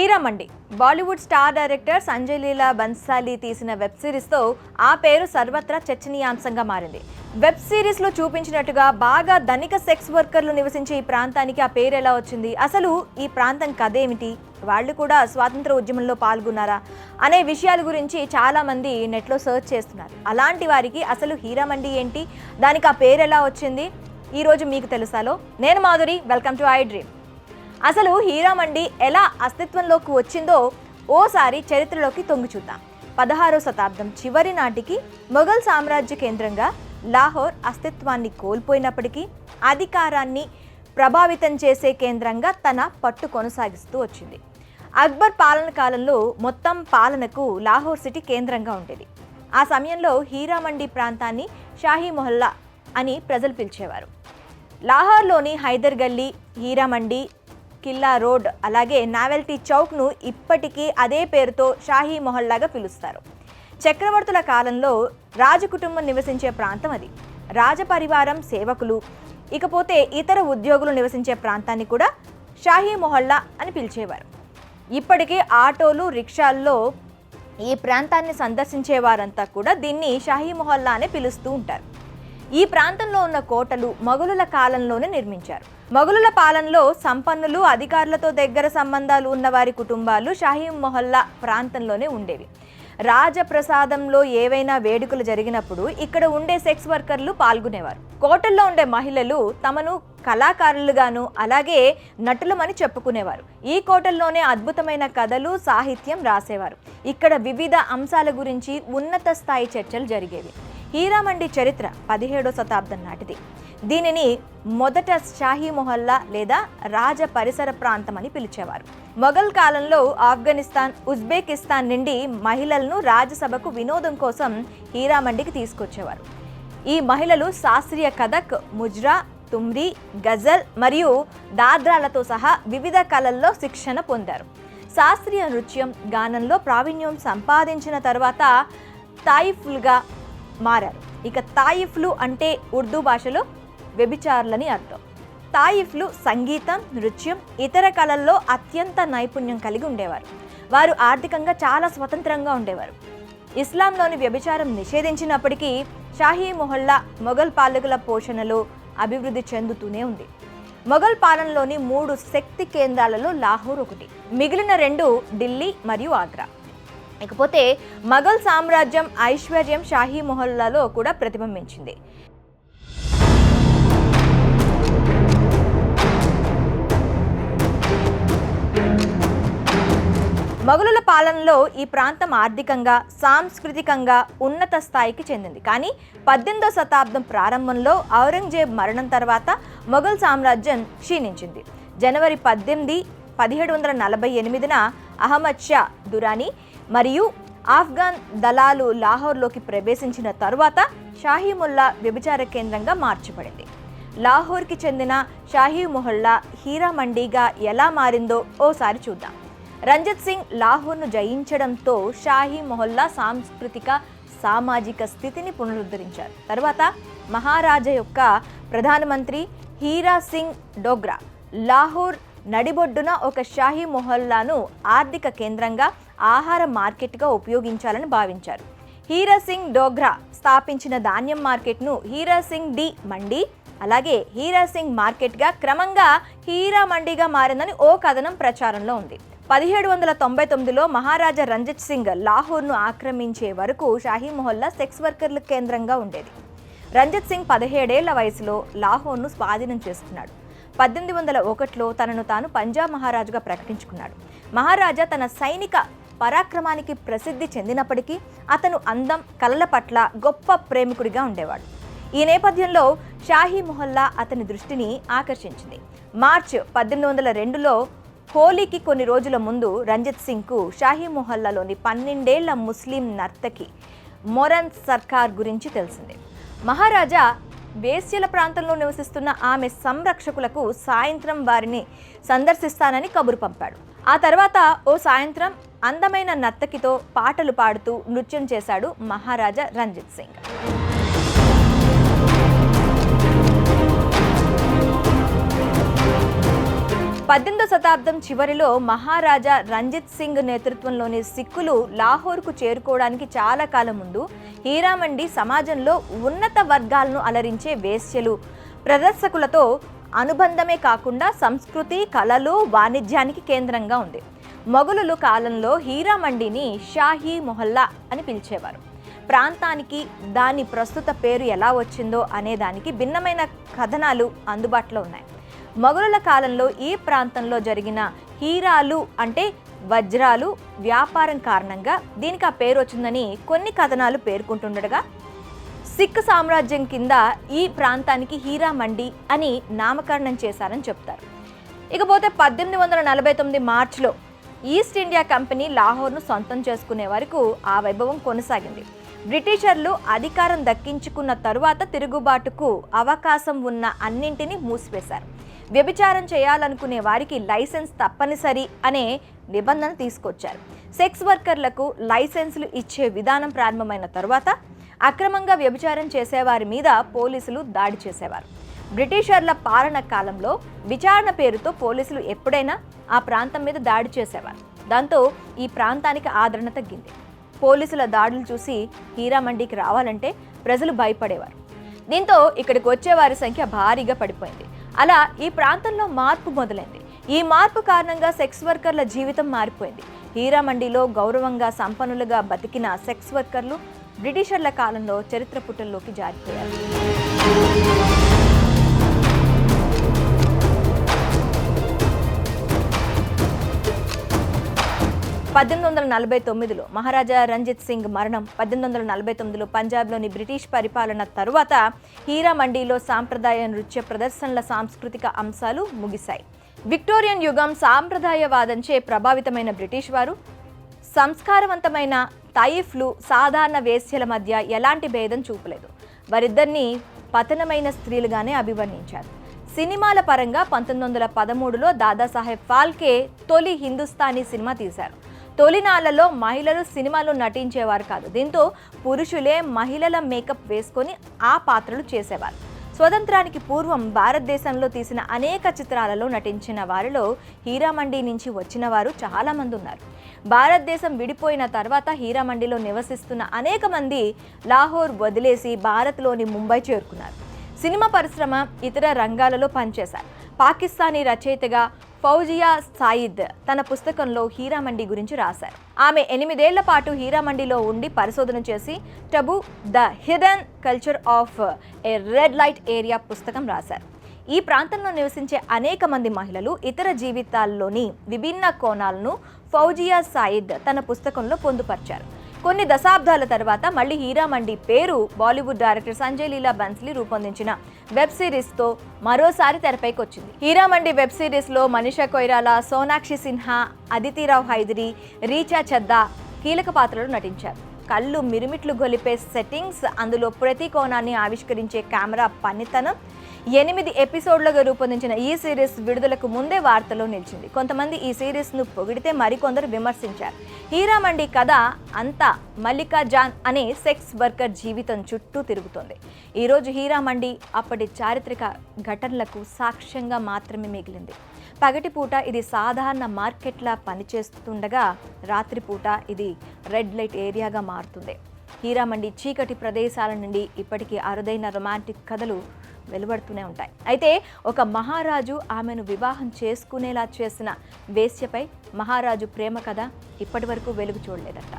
Heeramandi Bollywood star director Sanjay Leela Bhansali తీసిన web సిరీస్తో ఆ పేరు సర్వత్రా చర్చనీయాంశంగా మారింది. వెబ్ సిరీస్లో చూపించినట్టుగా బాగా ధనిక సెక్స్ వర్కర్లు నివసించే ఈ ప్రాంతానికి ఆ పేరు ఎలా వచ్చింది? అసలు ఈ ప్రాంతం కథ ఏమిటి వాళ్ళు కూడా స్వాతంత్ర ఉద్యమంలో పాల్గొన్నారా? అనే విషయాల గురించి చాలామంది నెట్లో సెర్చ్ చేస్తున్నారు. అలాంటి వారికి అసలు హీరామండి ఏంటి? దానికి ఆ పేరు ఎలా వచ్చింది? ఈరోజు మీకు తెలుసాలో. నేను Madhuri welcome to I dream. అసలు హీరామండి ఎలా అస్తిత్వంలోకి వచ్చిందో ఓసారి చరిత్రలోకి తొంగి చూద్దాం. పదహారో శతాబ్దం చివరి నాటికి మొఘల్ సామ్రాజ్య కేంద్రంగా లాహోర్ అస్తిత్వాన్ని కోల్పోయినప్పటికీ అధికారాన్ని ప్రభావితం చేసే కేంద్రంగా తన పట్టు కొనసాగిస్తూ వచ్చింది. అక్బర్ పాలన కాలంలో మొత్తం పాలనకు లాహోర్ సిటీ కేంద్రంగా ఉండేది. ఆ సమయంలో హీరామండి ప్రాంతాన్ని షాహీ మొహల్లా అని ప్రజలు పిలిచేవారు. లాహోర్లోని హైదర్ గల్లీ హీరామండి కిల్లా రోడ్ అలాగే నావెల్టీ చౌక్ను ఇప్పటికీ అదే పేరుతో షాహీ మొహల్లాగా పిలుస్తారు. చక్రవర్తుల కాలంలో రాజకుటుంబం నివసించే ప్రాంతం అది. రాజపరివారం సేవకులు ఇకపోతే ఇతర ఉద్యోగులు నివసించే ప్రాంతాన్ని కూడా షాహీ మొహల్లా అని పిలిచేవారు. ఇప్పటికీ ఆటోలు రిక్షాల్లో ఈ ప్రాంతాన్ని సందర్శించే వారంతా కూడా దీన్ని షాహీ మొహల్లా అని పిలుస్తూ ఉంటారు. ఈ ప్రాంతంలో ఉన్న కోటలు మొఘలుల కాలంలోనే నిర్మించారు. మొఘలుల పాలనలో సంపన్నులు అధికారులతో దగ్గర సంబంధాలు ఉన్న వారి కుటుంబాలు షాహీ మొహల్లా ప్రాంతంలోనే ఉండేవి. రాజప్రసాదంలో ఏవైనా వేడుకలు జరిగినప్పుడు ఇక్కడ ఉండే సెక్స్ వర్కర్లు పాల్గొనేవారు. కోటల్లో ఉండే మహిళలు తమను కళాకారులుగాను అలాగే నటులమని చెప్పుకునేవారు. ఈ కోటల్లోనే అద్భుతమైన కథలు సాహిత్యం రాసేవారు. ఇక్కడ వివిధ అంశాల గురించి ఉన్నత స్థాయి చర్చలు జరిగేవి. హీరామండి చరిత్ర పదిహేడో శతాబ్దం నాటిది. దీనిని మొదట షాహీ మొహల్లా లేదా రాజ పరిసర ప్రాంతం అని పిలిచేవారు. మొఘల్ కాలంలో ఆఫ్ఘనిస్తాన్ ఉజ్బెకిస్తాన్ నుండి మహిళలను రాజ్యసభకు వినోదం కోసం హీరామండికి తీసుకొచ్చేవారు. ఈ మహిళలు శాస్త్రీయ కథక్ ముజ్రా తుమ్రి గజల్ మరియు దాద్రాలతో సహా వివిధ కళల్లో శిక్షణ పొందారు. శాస్త్రీయ నృత్యం గానంలో ప్రావీణ్యం సంపాదించిన తర్వాత తాయిఫుల్గా మారారు. ఇక తాయిఫ్లు అంటే ఉర్దూ భాషలో వ్యభిచారులని అర్థం. తాయిఫ్లు సంగీతం నృత్యం ఇతర కళల్లో అత్యంత నైపుణ్యం కలిగి ఉండేవారు. వారు ఆర్థికంగా చాలా స్వతంత్రంగా ఉండేవారు. ఇస్లాంలోని వ్యభిచారం నిషేధించినప్పటికీ షాహీ మొహల్లా మొఘల్ పాలకుల పోషణలో అభివృద్ధి చెందుతూనే ఉంది. మొఘల్ పాలనలోని మూడు శక్తి కేంద్రాలలో లాహోర్ ఒకటి. మిగిలిన రెండు ఢిల్లీ మరియు ఆగ్రా. ఇకపోతే మొఘల్ సామ్రాజ్యం ఐశ్వర్యం షాహీ మొహల్లాలో కూడా ప్రతిబింబించింది. మొఘలుల పాలనలో ఈ ప్రాంతం ఆర్థికంగా సాంస్కృతికంగా ఉన్నత స్థాయికి చెందింది. కానీ పద్దెనిమిదో శతాబ్దం ప్రారంభంలో ఔరంగజేబ్ మరణం తర్వాత మొఘల్ సామ్రాజ్యం క్షీణించింది. జనవరి పద్దెనిమిది పదిహేడు వందల నలభై ఎనిమిదిన అహ్మద్ షా దురానీ మరియు ఆఫ్ఘన్ దళాలు లాహోర్లోకి ప్రవేశించిన తరువాత షాహీ ముల్లా వ్యభిచార కేంద్రంగా మార్చబడింది. లాహోర్కి చెందిన షాహీ మొహల్లా హీరా మండీగా ఎలా మారిందో ఓసారి చూద్దాం. రంజిత్ సింగ్ లాహోర్ను జయించడంతో షాహీ మొహల్లా సాంస్కృతిక సామాజిక స్థితిని పునరుద్ధరించారు. తర్వాత మహారాజా యొక్క ప్రధానమంత్రి హీరా సింగ్ డోగ్రా లాహోర్ నడిబొడ్డున ఒక షాహీ మొహల్లాను ఆర్థిక కేంద్రంగా ఆహార మార్కెట్గా ఉపయోగించాలని భావించారు. హీరా సింగ్ డోగ్రా స్థాపించిన ధాన్యం మార్కెట్ను హీరా సింగ్ డి మండి అలాగే హీరా సింగ్ మార్కెట్గా క్రమంగా హీరా మండిగా మారిందని ఓ కథనం ప్రచారంలో ఉంది. పదిహేడు వందల తొంభై తొమ్మిదిలో మహారాజా రంజిత్ సింగ్ లాహోర్ను ఆక్రమించే వరకు షాహీ మొహల్లా సెక్స్ వర్కర్ల కేంద్రంగా ఉండేది. రంజిత్ సింగ్ పదిహేడేళ్ళ వయసులో లాహోర్ను స్వాధీనం చేసుకున్నాడు. పద్దెనిమిది వందల ఒకటిలో తనను తాను పంజాబ్ మహారాజుగా ప్రకటించుకున్నాడు. మహారాజా తన సైనిక పరాక్రమానికి ప్రసిద్ధి చెందినప్పటికీ అతను అందం కళల పట్ల గొప్ప ప్రేమికుడిగా ఉండేవాడు. ఈ నేపథ్యంలో షాహీ మొహల్లా అతని దృష్టిని ఆకర్షించింది. మార్చ్ పద్దెనిమిది వందల రెండులో హోలీకి కొన్ని రోజుల ముందు రంజిత్ సింగ్కు షాహీ మొహల్లాలోని పన్నెండేళ్ళ ముస్లిం నర్తకి మొరన్ సర్కార్ గురించి తెలిసింది. మహారాజా వేశ్యల ప్రాంతంలో నివసిస్తున్న ఆమె సంరక్షకులకు సాయంత్రం వారిని సందర్శిస్తానని కబురు పంపాడు. ఆ తర్వాత ఓ సాయంత్రం అందమైన నర్తకితో పాటలు పాడుతూ నృత్యం చేశాడు మహారాజా రంజిత్ సింగ్. పద్దెనిమిది శతాబ్దం చివరిలో మహారాజా రంజిత్ సింగ్ నేతృత్వంలోని సిక్కులు లాహోర్కు చేరుకోవడానికి చాలా కాలం ముందు హీరామండి సమాజంలో ఉన్నత వర్గాలను అలరించే వేశ్యలు. ప్రదర్శకులతో అనుబంధమే కాకుండా సంస్కృతి కళలు వాణిజ్యానికి కేంద్రంగా ఉంది. మొఘలుల కాలంలో హీరామండిని షాహీ మొహల్లా అని పిలిచేవారు. ప్రాంతానికి దాని ప్రస్తుత పేరు ఎలా వచ్చిందో అనే దానికి భిన్నమైన కథనాలు అందుబాటులో ఉన్నాయి. మొఘలుల కాలంలో ఈ ప్రాంతంలో జరిగిన హీరాలు అంటే వజ్రాలు వ్యాపారం కారణంగా దీనికి ఆ పేరు వచ్చిందని కొన్ని కథనాలు పేర్కొంటుండగా సిక్ సామ్రాజ్యం కింద ఈ ప్రాంతానికి హీరా మండి అని నామకరణం చేశారని చెప్తారు. ఇకపోతే పద్దెనిమిది వందల నలభై తొమ్మిది మార్చిలో ఈస్ట్ ఇండియా కంపెనీ లాహోర్ను సొంతం చేసుకునే వరకు ఆ వైభవం కొనసాగింది. బ్రిటిషర్లు అధికారం దక్కించుకున్న తరువాత తిరుగుబాటుకు అవకాశం ఉన్న అన్నింటినీ మూసివేశారు. వ్యభిచారం చేయాలనుకునే వారికి లైసెన్స్ తప్పనిసరి అనే నిబంధన తీసుకొచ్చారు. సెక్స్ వర్కర్లకు లైసెన్సులు ఇచ్చే విధానం ప్రారంభమైన తర్వాత అక్రమంగా వ్యభిచారం చేసేవారి మీద పోలీసులు దాడి చేసేవారు. బ్రిటిషర్ల పాలన కాలంలో విచారణ పేరుతో పోలీసులు ఎప్పుడైనా ఆ ప్రాంతం మీద దాడి చేసేవారు. దాంతో ఈ ప్రాంతానికి ఆదరణ తగ్గింది. పోలీసుల దాడులు చూసి హీరామండికి రావాలంటే ప్రజలు భయపడేవారు. దీంతో ఇక్కడికి వచ్చే వారి సంఖ్య భారీగా పడిపోయింది. అలా ఈ ప్రాంతంలో మార్పు మొదలైంది. ఈ మార్పు కారణంగా సెక్స్ వర్కర్ల జీవితం మారిపోయింది. హీరామండిలో గౌరవంగా సంపన్నులుగా బతికిన సెక్స్ వర్కర్లు బ్రిటిషర్ల కాలంలో చరిత్ర పుటల్లోకి జారిపోయారు. పద్దెనిమిది వందల నలభై తొమ్మిదిలో మహారాజా రంజిత్ సింగ్ మరణం పద్దెనిమిది వందల నలభై తొమ్మిదిలో పంజాబ్లోని బ్రిటిష్ పరిపాలన తరువాత హీరా మండీలో సాంప్రదాయ నృత్య ప్రదర్శనల సాంస్కృతిక అంశాలు ముగిశాయి. విక్టోరియన్ యుగం సాంప్రదాయవాదంచే ప్రభావితమైన బ్రిటిష్ వారు. సంస్కారవంతమైన తాయిఫ్లు సాధారణ వేశ్యల మధ్య ఎలాంటి భేదం చూపలేదు. వారిద్దరిని పతనమైన స్త్రీలుగానే అభివర్ణించారు. సినిమాల పరంగా పంతొమ్మిది వందల పదమూడులో దాదాసాహెబ్ ఫాల్కే తొలి హిందుస్థానీ సినిమా తీశారు. తొలినాళ్ళలో మహిళలు సినిమాలో నటించేవారు కాదు. దీంతో పురుషులే మహిళల మేకప్ వేసుకొని ఆ పాత్రలు చేసేవారు. స్వతంత్రానికి పూర్వం భారతదేశంలో తీసిన అనేక చిత్రాలలో నటించిన వారిలో హీరామండి నుంచి వచ్చిన వారు చాలామంది ఉన్నారు. భారతదేశం విడిపోయిన తర్వాత హీరామండిలో నివసిస్తున్న అనేక మంది లాహోర్ వదిలేసి భారత్లోని ముంబై చేరుకున్నారు. సినిమా పరిశ్రమ ఇతర రంగాలలో పనిచేశారు. పాకిస్తానీ రచయితగా ఫౌజియా సాయిద్ తన పుస్తకంలో హీరామండి గురించి రాశారు. ఆమె ఎనిమిదేళ్ళ పాటు హీరామండిలో ఉండి పరిశోధన చేసి taboo the hidden culture of a red light area పుస్తకం రాశారు. ఈ ప్రాంతంలో నివసించే అనేక మంది మహిళలు ఇతర జీవితాల్లోని విభిన్న కోణాలను ఫౌజియా సాయిద్ తన పుస్తకంలో పొందుపరిచారు. కొన్ని దశాబ్దాల తర్వాత మళ్ళీ హీరామండి పేరు బాలీవుడ్ డైరెక్టర్ సంజయ్ లీలా బన్స్లీ రూపొందించిన వెబ్ సిరీస్తో మరోసారి తెరపైకి వచ్చింది హీరామండి వెబ్ సిరీస్లో మనీషా కొయిరాలా సోనాక్షి సిన్హా అదితిరావు హైదరి రీచా చద్దా కీలక పాత్రలు నటించారు. కళ్ళు మిరుమిట్లు గొలిపే సెట్టింగ్స్ అందులో ప్రతి కోణాన్ని ఆవిష్కరించే కెమెరా పనితనం ఎనిమిది ఎపిసోడ్లుగా రూపొందించిన ఈ సిరీస్ విడుదలకు ముందే వార్తలో నిలిచింది. కొంతమంది ఈ సిరీస్ను పొగిడితే మరికొందరు విమర్శించారు. హీరామండి కథ అంతా మల్లికా జాన్ అనే సెక్స్ వర్కర్ జీవితం చుట్టూ తిరుగుతోంది. ఈరోజు హీరామండి అప్పటి చారిత్రక ఘటనలకు సాక్ష్యంగా మాత్రమే మిగిలింది. పగటిపూట ఇది సాధారణ మార్కెట్లా పనిచేస్తుండగా రాత్రిపూట ఇది రెడ్ లైట్ ఏరియాగా మారుతుంది. హీరామండి చీకటి ప్రదేశాల నుండి ఇప్పటికీ అరుదైన రొమాంటిక్ కథలు వెలువడుతూనే ఉంటాయి. అయితే ఒక మహారాజు ఆమెను వివాహం చేసుకునేలా చేసిన వేశ్యపై మహారాజు ప్రేమ కథ ఇప్పటి వరకు వెలుగు చూడలేదట.